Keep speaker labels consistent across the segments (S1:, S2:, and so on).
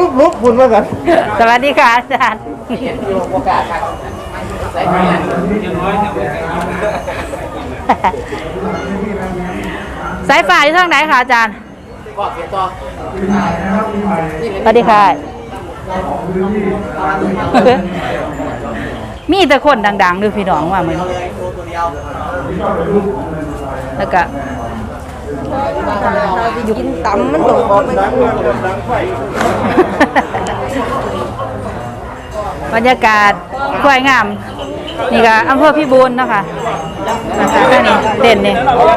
S1: ลุกลุกคุณมากัน
S2: สวัสดีค่ะอาจารย์สายฝ่ายอยู่ทางไหนคะอาจารย์สวัสดีค่ะ มีแต่คนดังๆดูพี่น้องว่ามันแล้วก็
S3: กินตำมันตกบ
S2: บรรยากาศสวยงาม นี่ก็อำเภอพิบูลเนาะคะนะคะท่นี้เด่นเนี่ยเอาว่า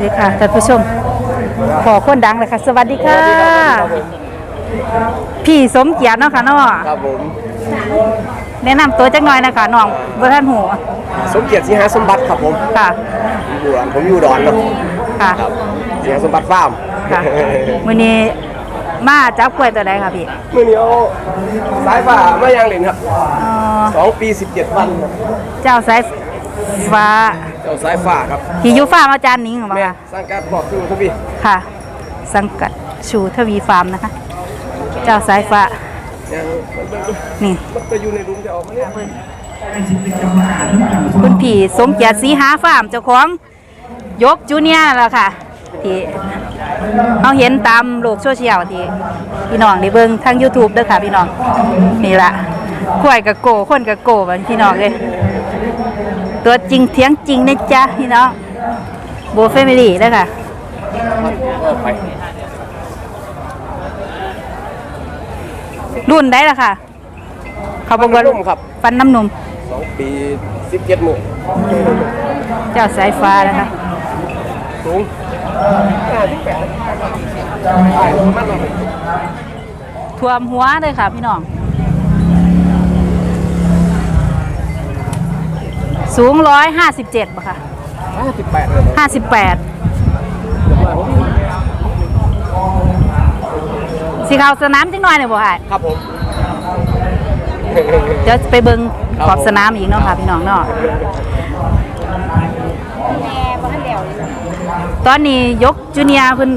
S2: นี่ค่ะท่านผู้ชม ขอคนดังเลยค่ะ สวัสดีค่ะ พี่สมเกียรติเนาะค่ะเนาะ
S1: ครับผม
S2: แนะนำตัวจักหน่อยนะคะน้องบ่ท่านหู
S1: สมเกียรติสีหาสมบัติครับผม
S2: ค่ะ
S1: อยู่ดอนผมอยู่ดอนเนาะ
S2: ค่ะ
S1: ครับสีหาสมบัติฟาร์ม
S2: ค่ะมื้อนี้มาจับกล้วยตัวใดค่ะพี่
S1: มื่อนี้เอาสายฟ้ามายังเหรียญครับ
S2: อ๋อ
S1: สองปีสิบเจ็ดวันครับ
S2: เจ้าสาย ฟ้า
S1: เจ้าสายฟ้าครับ
S2: ที่อยู่ฟาร์มอาจารย์หนิงเหรอ
S1: แม่
S2: คะ
S1: สร้างการบอกคือทุกพี่
S2: ค่ะ สังกัดชูทวีฟาร์มนะคะ เจ้าสายฟ้า
S1: ยังมันมัน
S2: นี่
S1: มันไปอยู่ในรุมจะออกมาเนี่ย
S2: คุณพี่สมเกียรติสีหาฟาร์มเจ้าของยกจูเนียร์แล้วค่ะ ที่เราเห็นตามโลกโซเชียลที่พี่น้องได้เบิ่งทาง YouTube เด้อค่ะพี่น้องนี่ละ กล้วยกับโกคนกับโกบันพี่น้องเลยตัวจริงเทียงจริงนะจ๊ะพี่น้องโบเฟมิลี่เด้อค่ะ
S1: เออไป
S2: รุ่นได้ละค่ะ เขาบอกว่า
S1: นุ่มครับ
S2: ฟันน้ำนม
S1: สองปีสิบเจ็ดหมู่
S2: เจ้าสายฟ้านะคะ
S1: สูงห้าสิบแปดใช่ประมาณนั้น
S2: ท่วมหัวเลยค่ะพี่น้อง สูงร้อยห้าสิบเจ็ดป่ะค่ะ
S1: ห้าสิบแปดเลย
S2: ห้าสิบแปดสีขาวสนามจังหน่อยเนี่ยบ่ค่ะ
S1: ครับผม
S2: เดี๋ยวไปเบิง
S1: ครับ
S2: ขอบสนามอีกเนาะค่ะพี่น้องเนาะตอนนี้ยกจูเนียร์เพิ่น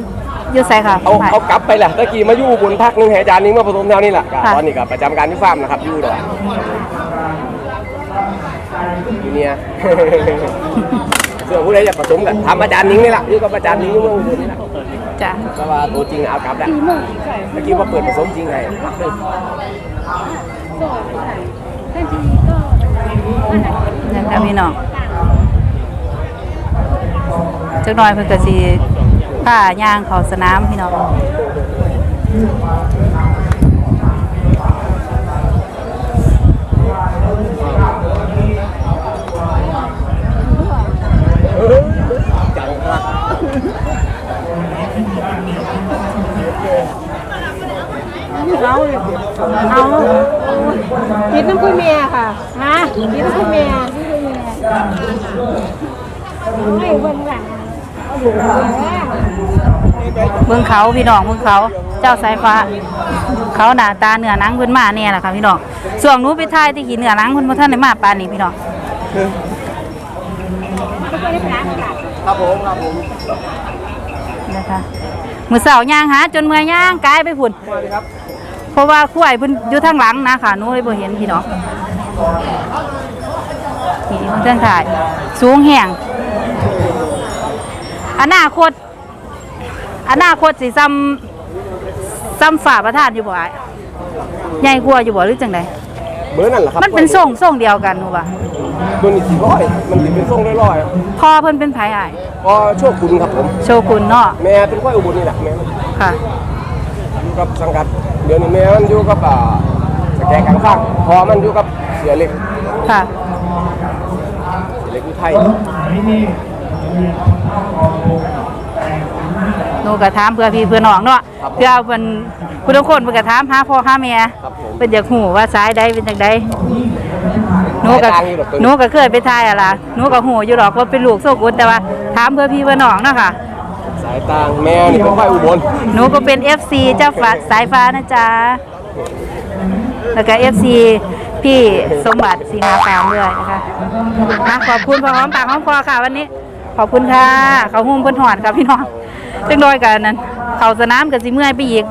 S2: อยู่ใส่ค่ะ
S1: เอาเขากลับไปแหละตะกี้มาอยู่บุญพักหนึงให้อาจารย์นิ้งมาผสมแถวนี้แหละก็
S2: ค่ะ
S1: ตอนนี้ก็ประจำการที่ฟาร์มนะครับอยู่ดอน อยู่เนี่ย เสื้อผู้ใดอยากผสมกันทำอาจารย์นิ้งนี่แหละอยู่กับอาจารย์นิ้งอยู่เมืองอุบลนี่แหละ
S2: จ้ะ
S1: แต่ว่าตัวจริงเอากลับแล้วตะกี้ว่าเปิดผสมจริงไงพักหนึง
S2: นะคะพี่น้องจักหน่อยเพิ่นก็สิผ้าย่างเข้าสนามพี่น้อง
S1: จังครับ
S3: เอาเอากินน้ำกุ้ยเมียค่ะฮะกินน้ำกุ้ยเมียไม่เบิ่งหลัง
S2: เมืองเขาพี่น้องเมืองเขาเจ้าสายฟ้า เขาหน้าตาเนื้อหนังเพิ่นมาแน่ล่ะค่ะพี่น้องส่วงหนู้ไปถ่ายที่ขีเนื้อหนังเพิ่นบ่ทันได้มาปานนี้พี่น้อง
S1: ครับผมครับผม
S2: นะคะ มื้อเช้าย่างหาจนเมื่อยย่างกายไปพุ่น
S1: สวัสดีครับ
S2: เพราะว่าคุ้ยเพิ่นอยู่ทางหลังนะค่ะหนูเลยบ่เห็นพี่น้องนี่เพิ่นเทิงถ่าย สูงแห้งอนาคตอนาคตสิซ้ำซ้ำฝาประธานอยู่บ่อ้ายใหญ่กว่าอยู่บ่หรือจังได
S1: เบอร์นั่นแหละครับ
S2: มันเป็นทรงทรงเดียวกันหนูว่า
S1: ตัวนี้สี่ร้อยมันสิเป็นทรงร้อย
S2: พ่อเพิ่นเป็นไผอ้าย
S1: ๆก็โชคคุณครับผม
S2: โชกุนเนาะ
S1: แม่เป็นควายอุบลนี่แหละแม่มัน
S2: ค่ะ
S1: อยู่กับสังกัด เดี๋ยวนี้แม่มันอยู่กับอ่าสแกนกลางข้างพอมันอยู่กับเสียเหล็ก
S2: ค่ะ
S1: เสียเหล็กอุทัย
S2: หนูก็ถามเพื่อพี่เพื่อน้องเนาะเพื่อเพิ่นผู้ทุกคนเพิ่นก็ถามหาพ่อหาแม่
S1: ครับผม
S2: เพิ่นอยากฮู้ว่าสายใดเป็นจังได หนูก็
S1: สายต่างอยู่ดอกเพิ่น
S2: หนูก็เคยไปทายอะล่ะหนูก็ฮู้อยู่ดอกว่าเป็นลูกโซกุนแต่ว่าถามเพื่อพี่เพื่อน้องเนาะค่ะ
S1: สายต่างแม่นี่เป็นควายอุบล
S2: หนูก็เป็น FC เจ้าฟ้าสายฟ้านะจ๊ะแล้วก็ FC พี่สมบัติสีนาฟาร์มด้วยนะคะนะขอบคุณพอหอมปากหอมคอค่ะวันนี้ ขอบคุณค่ะเขาหุ้มเพิ่นหอดค่ะพี่น้องจังดอยกันนั้นเขาสนามกับสิเมื่อยไปอีก